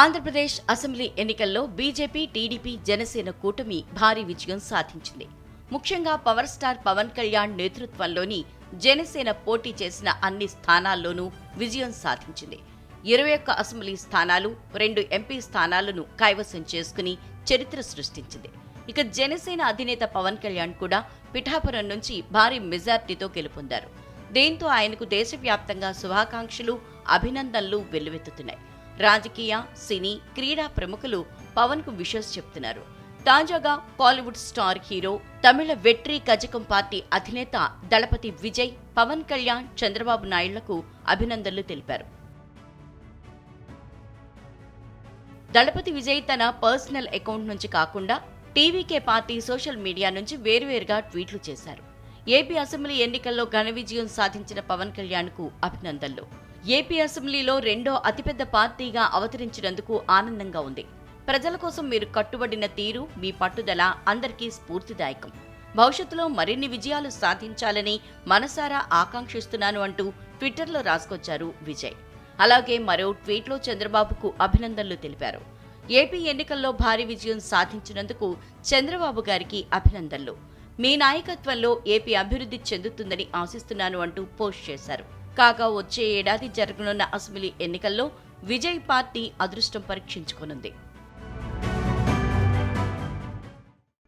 Andhra Pradesh assembly ఎన్నికల్లో BJP TDP Janasena కూటమి భారీ విజయం సాధించింది. ముఖ్యంగా పవర్ స్టార్ పవన్ కళ్యాణ్ నేతృత్వంలోని జనసేన పోటీ చేసిన అన్ని స్థానాల్లోనూ విజయం సాధించింది. ఇరవై ఒక్క అసెంబ్లీ స్థానాలు రెండు ఎంపీ స్థానాలను కైవసం చేసుకుని చరిత్ర సృష్టించింది. ఇక జనసేన అధినేత పవన్ కళ్యాణ్ కూడా పిఠాపురం నుంచి భారీ మెజార్టీతో గెలుపొందారు. దీంతో ఆయనకు దేశవ్యాప్తంగా శుభాకాంక్షలు అభినందనలు వెల్లువెత్తుతున్నాయి. రాజకీయ సినీ క్రీడా ప్రముఖులు పవన్కు విషస్ చెప్తున్నారు. తాజాగా Bollywood star hero Tamil Vettri Kazhagam party అధినేత దళపతి విజయ్ పవన్ కళ్యాణ్ చంద్రబాబు నాయుళ్ళకు అభినందనలు తెలిపారు. దళపతి విజయ్ తన పర్సనల్ అకౌంట్ నుంచి కాకుండా టీవీకే పార్టీ సోషల్ మీడియా నుంచి వేరువేరుగా ట్వీట్లు చేశారు. ఏపీ అసెంబ్లీ ఎన్నికల్లో ఘన విజయం సాధించిన పవన్ కళ్యాణ్కు అభినందనలు. ఏపీ అసెంబ్లీలో రెండో అతిపెద్ద పార్టీగా అవతరించినందుకు ఆనందంగా ఉంది. ప్రజల కోసం మీరు కట్టుబడిన తీరు మీ పట్టుదల అందరికీ స్ఫూర్తిదాయకం. భవిష్యత్తులో మరిన్ని విజయాలు సాధించాలని మనసారా ఆకాంక్షిస్తున్నాను అంటూ ట్విట్టర్లో రాసుకొచ్చారు విజయ్. అలాగే మరో ట్వీట్లో చంద్రబాబుకు అభినందనలు తెలిపారు. ఏపీ ఎన్నికల్లో భారీ విజయం సాధించినందుకు చంద్రబాబు గారికి అభినందనలు. మీ నాయకత్వంలో ఏపీ అభివృద్ధి చెందుతుందని ఆశిస్తున్నాను అంటూ పోస్ట్ చేశారు. కాగా వచ్చే ఏడాది జరగనున్న అసెంబ్లీ ఎన్నికల్లో విజయ్ పార్టీ అదృష్టం పరీక్షించుకోనుంది.